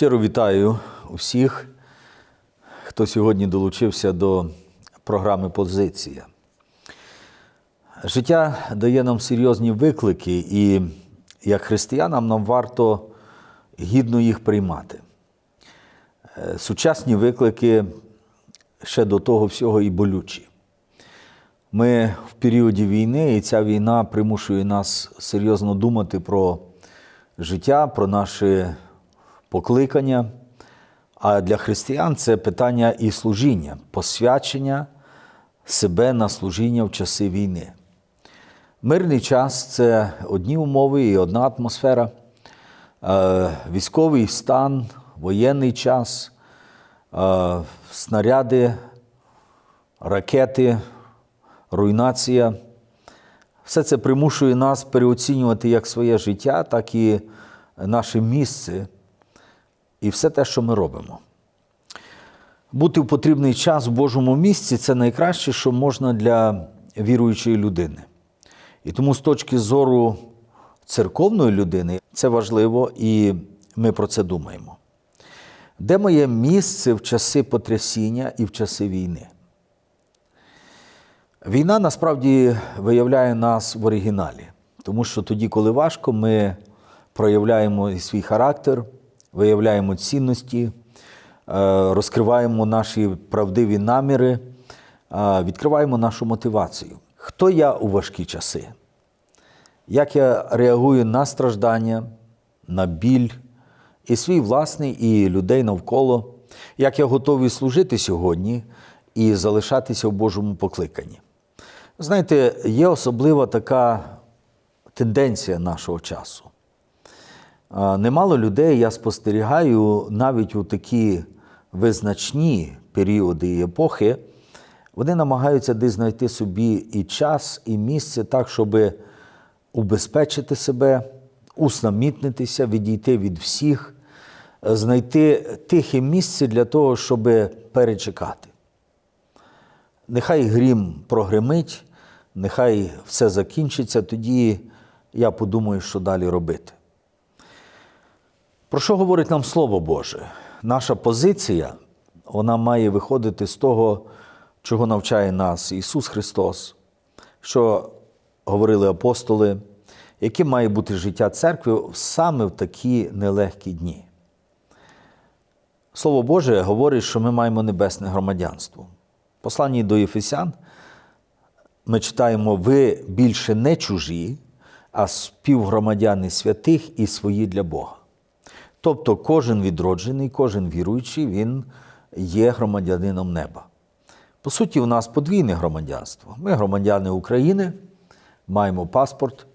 Щиро вітаю усіх, хто сьогодні долучився до програми Позиція. Життя дає нам серйозні виклики, і як християнам нам варто гідно їх приймати. Е, Сучасні виклики ще до того всього і болючі. Ми в періоді війни, і ця війна примушує нас серйозно думати про життя, про наше покликання. А для християн це питання і служіння, посвячення себе на служіння в часи війни. Мирний час це одні умови і одна атмосфера. Е, Військовий стан, воєнний час, е, снаряди, ракети, руйнація. Все це примушує нас переоцінювати як своє життя, так і наше місце і все те, що ми робимо. Бути в потрібний час в Божому місці це найкраще, що можна для віруючої людини. І тому з точки зору церковної людини це важливо, і ми про це думаємо. Де моє місце в часи потрясіння і в часи війни? Війна насправді виявляє нас в оригіналі, тому що тоді, коли важко, ми проявляємо і свій характер, виявляємо цінності, е, розкриваємо наші правдиві наміри, е, відкриваємо нашу мотивацію. Хто я у важкі часи? Як я реагую на страждання, на біль, і свій власний, і людей навколо, як я готовий служити сьогодні і залишатися в Божому покликанні. Знаєте, є особлива така тенденція нашого часу. Немало людей я спостерігаю навіть у такі визначні періоди і епохи, вони намагаються десь знайти собі і час, і місце так, щоб убезпечити себе, усамітнитися, відійти від всіх, знайти тихе місце для того, щоб перечекати. Нехай грім прогримить, нехай все закінчиться, тоді я подумаю, що далі робити. Про що говорить нам Слово Боже? Наша позиція вона має виходити з того, чого навчає нас Ісус Христос, що говорили апостоли, яким має бути життя церкви саме в такі нелегкі дні. Слово Боже говорить, що ми маємо небесне громадянство. Посланні до Єфесян ми читаємо: ви більше не чужі, а співгромадяни святих і свої для Бога. Тобто кожен відроджений, кожен віруючий, він є громадянином неба. По суті, у нас подвійне громадянство. Ми громадяни України, маємо паспорт,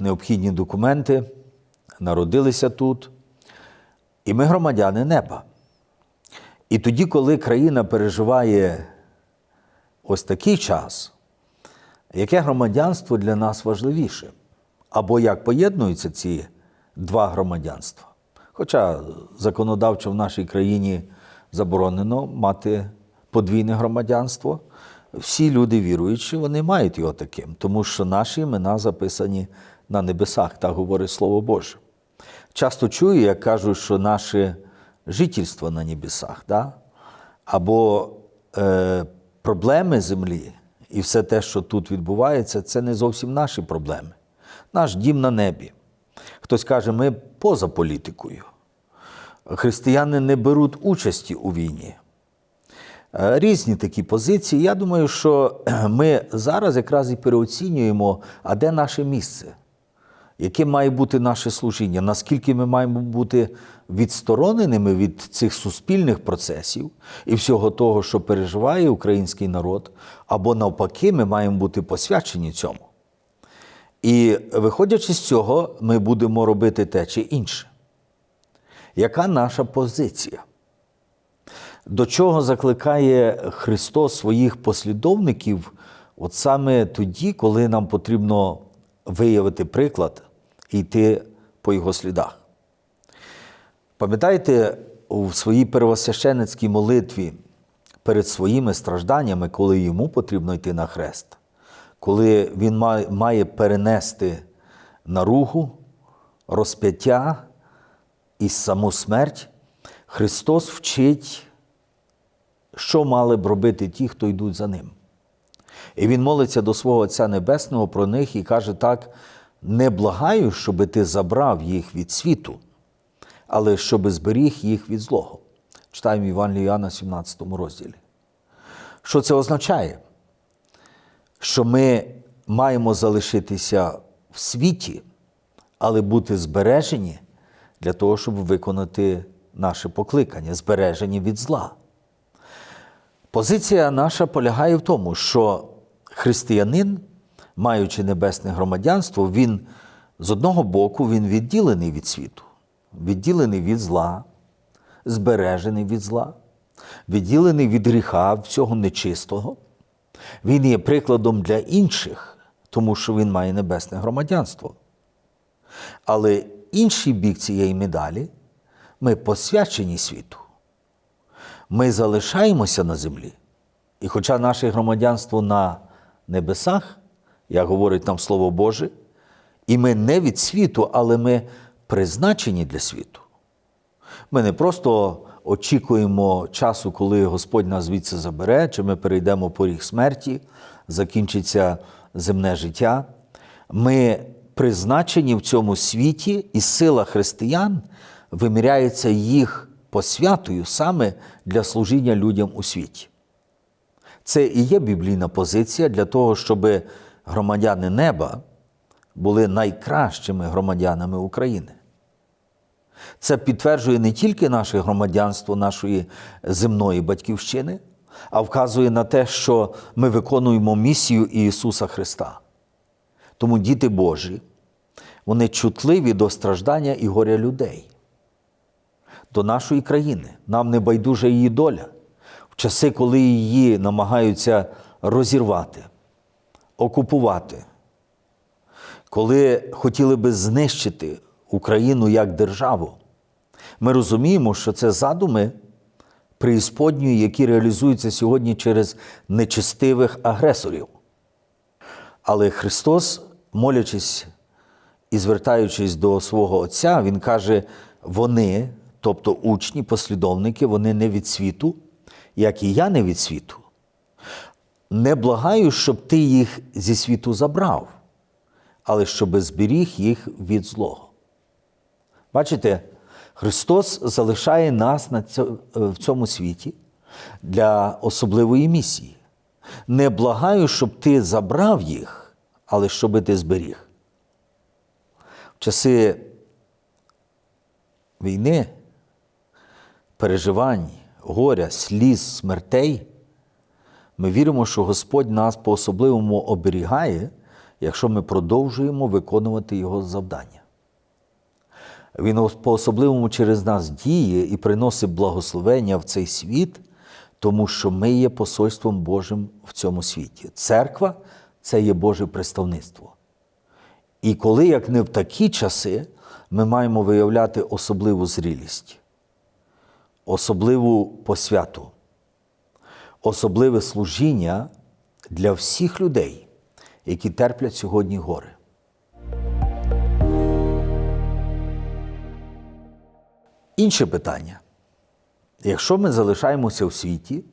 необхідні документи, народилися тут. І ми громадяни неба. І тоді, коли країна переживає ось такий час, яке громадянство для нас важливіше? Або як поєднуються ці два громадянства? Хоча законодавчо в нашій країні заборонено мати подвійне громадянство, всі люди віруючі, вони мають його таким, тому що наші імена записані на небесах, так говорить Слово Боже. Часто чую, як кажуть, що наше жительство на небесах, да? або е, проблеми землі і все те, що тут відбувається, це не зовсім наші проблеми. Наш дім на небі. Хтось каже, ми поза політикою. Християни не беруть участі у війні. Е, Різні такі позиції. Я думаю, що ми зараз якраз і переоцінюємо, а де наше місце, яке має бути наше служіння, наскільки ми маємо бути відстороненими від цих суспільних процесів і всього того, що переживає український народ, або навпаки, ми маємо бути посвячені цьому. І виходячи з цього, ми будемо робити те чи інше. Яка наша позиція? До чого закликає Христос своїх послідовників, от саме тоді, коли нам потрібно виявити приклад і йти по його слідах? Пам'ятаєте, у своїй первосвященицькій молитві перед своїми стражданнями, коли йому потрібно йти на хрест, коли він має перенести наругу, розп'яття, і саму смерть, Христос вчить, що мали б робити ті, хто йдуть за ним. І Він молиться до свого Отця Небесного про них і каже так: не благаю, щоби ти забрав їх від світу, але щоби зберіг їх від злого. Читаємо Іван Іоанна, 17 розділі. Що це означає? Що ми маємо залишитися в світі, але бути збережені для того, щоб виконати наше покликання, збережені від зла. Позиція наша полягає в тому, що християнин, маючи небесне громадянство, він з одного боку він відділений від світу, відділений від зла, збережений від зла, відділений від гріха, всього нечистого. Він є прикладом для інших, тому що він має небесне громадянство. Але інший бік цієї медалі ми посвячені світу. Ми залишаємося на землі. І хоча наше громадянство на небесах, як говорить нам Слово Боже, і ми не від світу, але ми призначені для світу. Ми не просто очікуємо часу, коли Господь нас звідси забере, чи ми перейдемо поріг смерті, закінчиться земне життя. Ми призначені в цьому світі, і сила християн виміряється їх посвятою саме для служіння людям у світі. Це і є біблійна позиція для того, щоб громадяни неба були найкращими громадянами України. Це підтверджує не тільки наше громадянство нашої земної батьківщини, а вказує на те, що ми виконуємо місію Ісуса Христа. Тому діти Божі, вони чутливі до страждання і горя людей, до нашої країни. Нам не байдужа її доля. В часи, коли її намагаються розірвати, окупувати, коли хотіли би знищити Україну як державу, ми розуміємо, що це задуми преісподньої, які реалізуються сьогодні через нечестивих агресорів. Але Христос, молячись і звертаючись до свого Отця, Він каже: вони, тобто учні, послідовники, вони не від світу, як і я не від світу. Не благаю, щоб ти їх зі світу забрав, але щоб зберіг їх від злого. Бачите, Христос залишає нас на цьо- в цьому світі для особливої місії. Не благаю, щоб ти забрав їх, але щоб ти зберіг. В часи війни, переживань, горя, сліз, смертей, ми віримо, що Господь нас по-особливому оберігає, якщо ми продовжуємо виконувати Його завдання. Він по-особливому через нас діє і приносить благословення в цей світ, тому що ми є посольством Божим в цьому світі. Церква це є Боже представництво. І коли, як не в такі часи, ми маємо виявляти особливу зрілість, особливу посвяту, особливе служіння для всіх людей, які терплять сьогодні гори. Інше питання. Якщо ми залишаємося в світі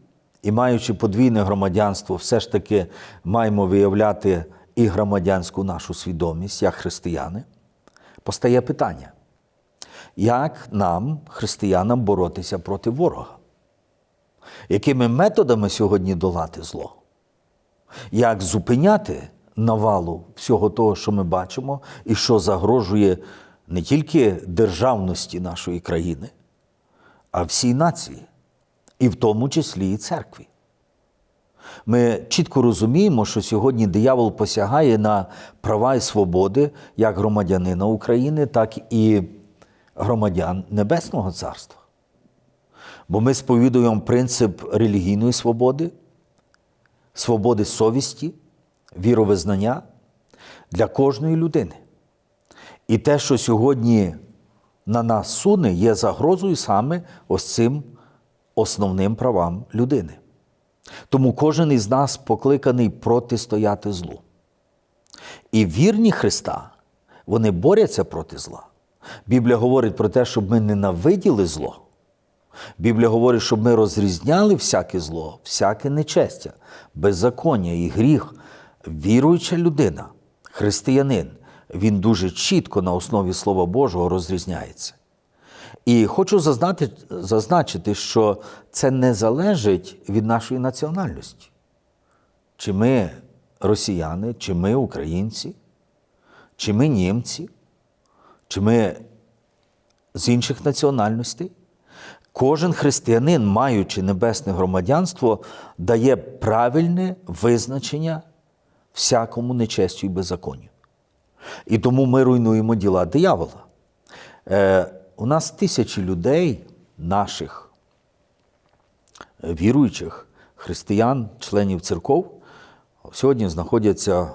і, маючи подвійне громадянство, все ж таки маємо виявляти і громадянську нашу свідомість як християни, постає питання, як нам, християнам, боротися проти ворога? Якими методами сьогодні долати зло? Як зупиняти навалу всього того, що ми бачимо, і що загрожує не тільки державності нашої країни, а всій нації, і в тому числі і церкві. Ми чітко розуміємо, що сьогодні диявол посягає на права і свободи як громадянина України, так і громадян Небесного Царства. Бо ми сповідуємо принцип релігійної свободи, свободи совісті, віровизнання для кожної людини. І те, що сьогодні на нас суне, є загрозою саме ось цим основним правам людини. Тому кожен із нас покликаний протистояти злу. І вірні Христа, вони борються проти зла. Біблія говорить про те, щоб ми ненавиділи зло. Біблія говорить, щоб ми розрізняли всяке зло, всяке нечестя, беззаконня і гріх. Віруюча людина, християнин, він дуже чітко на основі Слова Божого розрізняється. І хочу зазначити, що це не залежить від нашої національності. Чи ми росіяни, чи ми українці, чи ми німці, чи ми з інших національностей. Кожен християнин, маючи небесне громадянство, дає правильне визначення всякому нечестю і беззаконню. І тому ми руйнуємо діла диявола. Е, у нас тисячі людей, наших е, віруючих, християн, членів церков, сьогодні знаходяться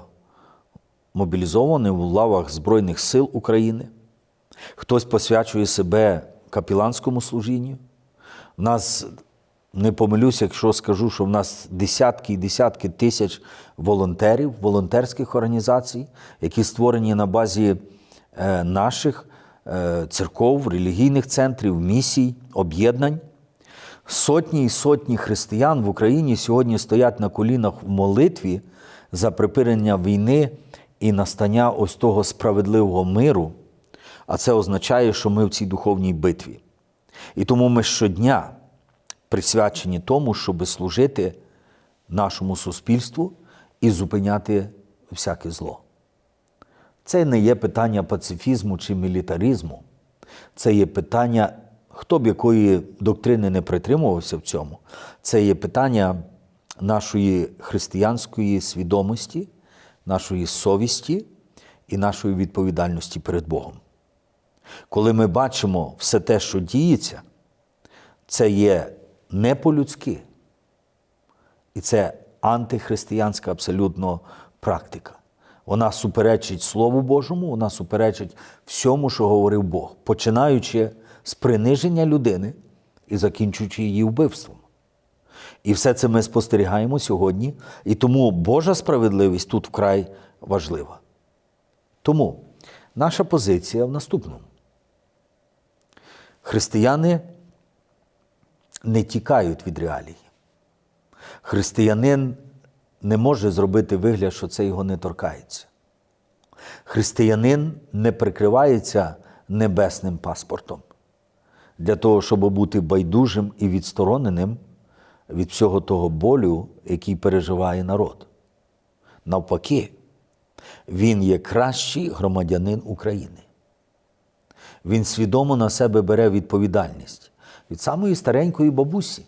мобілізовані в лавах Збройних сил України. Хтось посвячує себе капіланському служінню. У нас не помилюся, якщо скажу, що в нас десятки і десятки тисяч волонтерів, волонтерських організацій, які створені на базі е, наших е, церков, релігійних центрів, місій, об'єднань. Сотні і сотні християн в Україні сьогодні стоять на колінах в молитві за припинення війни і настання ось того справедливого миру. А це означає, що ми в цій духовній битві. І тому ми щодня присвячені тому, щоб служити нашому суспільству і зупиняти всяке зло. Це не є питання пацифізму чи мілітаризму, це є питання, хто б якої доктрини не притримувався в цьому, це є питання нашої християнської свідомості, нашої совісті і нашої відповідальності перед Богом. Коли ми бачимо все те, що діється, це є не по-людськи. І це антихристиянська абсолютно практика. Вона суперечить Слову Божому, вона суперечить всьому, що говорив Бог, починаючи з приниження людини і закінчуючи її вбивством. І все це ми спостерігаємо сьогодні, і тому Божа справедливість тут вкрай важлива. Тому наша позиція в наступному. Християни не тікають від реалії. Християнин не може зробити вигляд, що це його не торкається. Християнин не прикривається небесним паспортом для того, щоб бути байдужим і відстороненим від всього того болю, який переживає народ. Навпаки, він є кращий громадянин України. Він свідомо на себе бере відповідальність від самої старенької бабусі,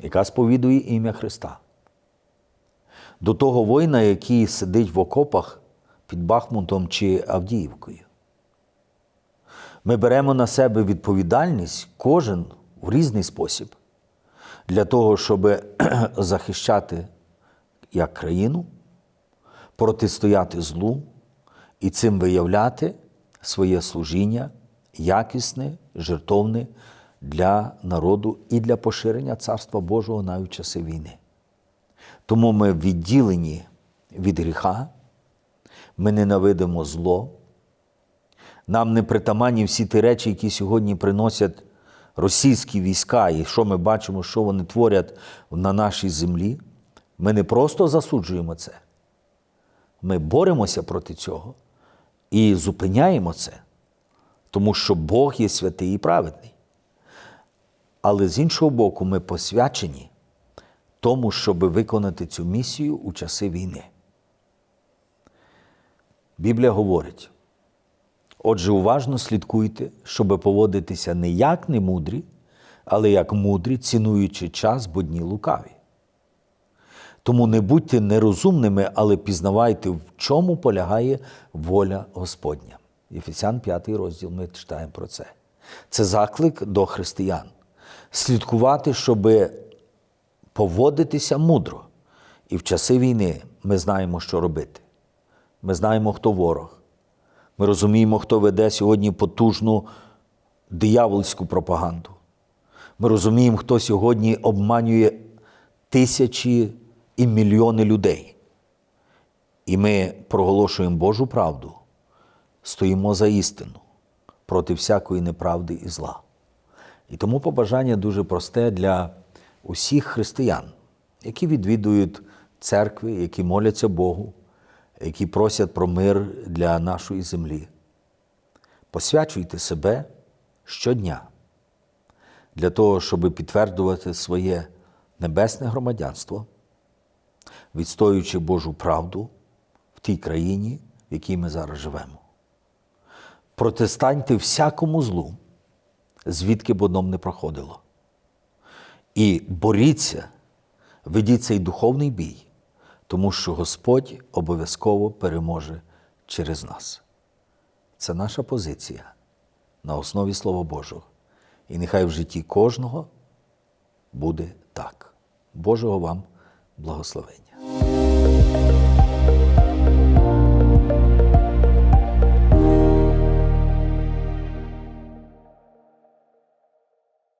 яка сповідує ім'я Христа, до того воїна, який сидить в окопах під Бахмутом чи Авдіївкою. Ми беремо на себе відповідальність кожен в різний спосіб для того, щоб захищати як країну, протистояти злу і цим виявляти своє служіння якісне, жертовне для народу і для поширення Царства Божого навіть в часи війни. Тому ми відділені від гріха, ми ненавидимо зло. Нам не притаманні всі ті речі, які сьогодні приносять російські війська, і що ми бачимо, що вони творять на нашій землі. Ми не просто засуджуємо це. Ми боремося проти цього і зупиняємо це, тому що Бог є святий і праведний. Але з іншого боку, ми посвячені тому, щоб виконати цю місію у часи війни. Біблія говорить: отже, уважно слідкуйте, щоб поводитися не як немудрі, але як мудрі, цінуючи час, бо дні лукаві. Тому не будьте нерозумними, але пізнавайте, в чому полягає воля Господня. Єфесян 5 розділ ми читаємо про це. Це заклик до християн. Слідкувати, щоб поводитися мудро. І в часи війни ми знаємо, що робити. Ми знаємо, хто ворог. Ми розуміємо, хто веде сьогодні потужну диявольську пропаганду. Ми розуміємо, хто сьогодні обманює тисячі і мільйони людей. І ми проголошуємо Божу правду, стоїмо за істину. проти всякої неправди і зла. І тому побажання дуже просте для усіх християн, які відвідують церкви, які моляться Богу, які просять про мир для нашої землі. Посвячуйте себе щодня для того, щоб підтверджувати своє небесне громадянство, відстоюючи Божу правду в тій країні, в якій ми зараз живемо. Протистаньте всякому злу, звідки б одном не проходило. І боріться, ведіть цей духовний бій, тому що Господь обов'язково переможе через нас. Це наша позиція на основі Слова Божого. І нехай в житті кожного буде так. Божого вам благословення.